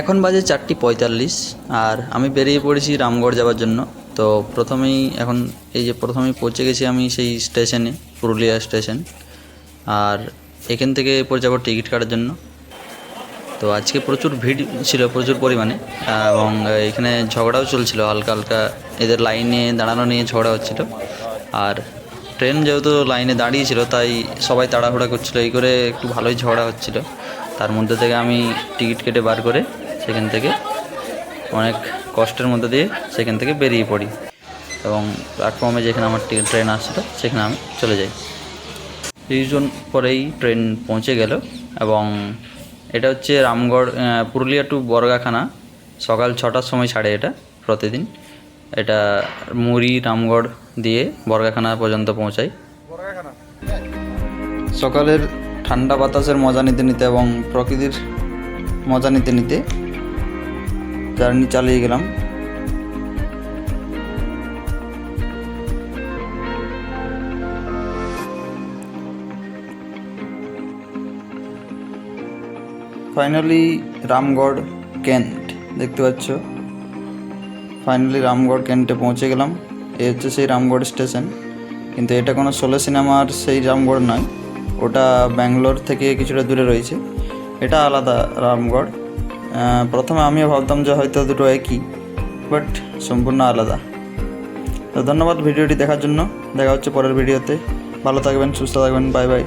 এখন বাজে চারটি পঁয়তাল্লিশ, আর আমি বেরিয়ে পড়েছি রামগড় যাওয়ার জন্য। তো প্রথমেই এখন এই যে প্রথমেই পৌঁছে গেছি আমি সেই স্টেশনে, পুরুলিয়া স্টেশন। আর এখান থেকে এরপর যাব টিকিট কাটার জন্য। তো আজকে প্রচুর ভিড় ছিল, প্রচুর পরিমাণে। এবং এখানে ঝগড়াও চলছিল, হালকা হালকা এদের লাইনে দাঁড়ানো নিয়ে ঝগড়া হচ্ছিল। আর ট্রেন যেহেতু লাইনে দাঁড়িয়েছিল তাই সবাই তাড়াহুড়া করছিল, এই করে একটু ভালোই ঝগড়া হচ্ছিল। তার মধ্যে থেকে আমি টিকিট কেটে বার করে সেখান থেকে অনেক কষ্টের মধ্যে দিয়ে সেখান থেকে বেরিয়ে পড়ি। এবং প্ল্যাটফর্মে যেখানে আমার ট্রেন আসছিল সেখানে আমি চলে যাই। কিছুজন পরেই ট্রেন পৌঁছে গেল এবং এটা হচ্ছে রামগড় পুরুলিয়া টু বর্গাখানা। সকাল ছটার সময় ছাড়ে এটা প্রতিদিন। এটা মুড়ি, রামগড় দিয়ে বর্গাখানা পর্যন্ত পৌঁছায় সকালের ঠান্ডা বাতাসের মজা নিতে নিতে এবং প্রকৃতির মজা নিতে নিতে জার্নি চালিয়ে গেলাম। ফাইনালি রামগড় কেন্ট দেখতে পাচ্ছ। ফাইনালি রামগড় কেন্টে পৌঁছে গেলাম। এ হচ্ছে সেই রামগড় স্টেশন। কিন্তু এটা কোনো ষোলো সিনেমার সেই রামগড় নয়। ওটা ব্যাঙ্গালোর থেকে কিছুটা দূরে রয়েছে। এটা আলাদা রামগড়। প্রথমে আমিও ভাবতাম যে হয়তো দুটো একই, বাট সম্পূর্ণ আলাদা। তো ধন্যবাদ ভিডিওটি দেখার জন্য। দেখা হচ্ছে পরের ভিডিওতে। ভালো থাকবেন, সুস্থ থাকবেন, বাই বাই।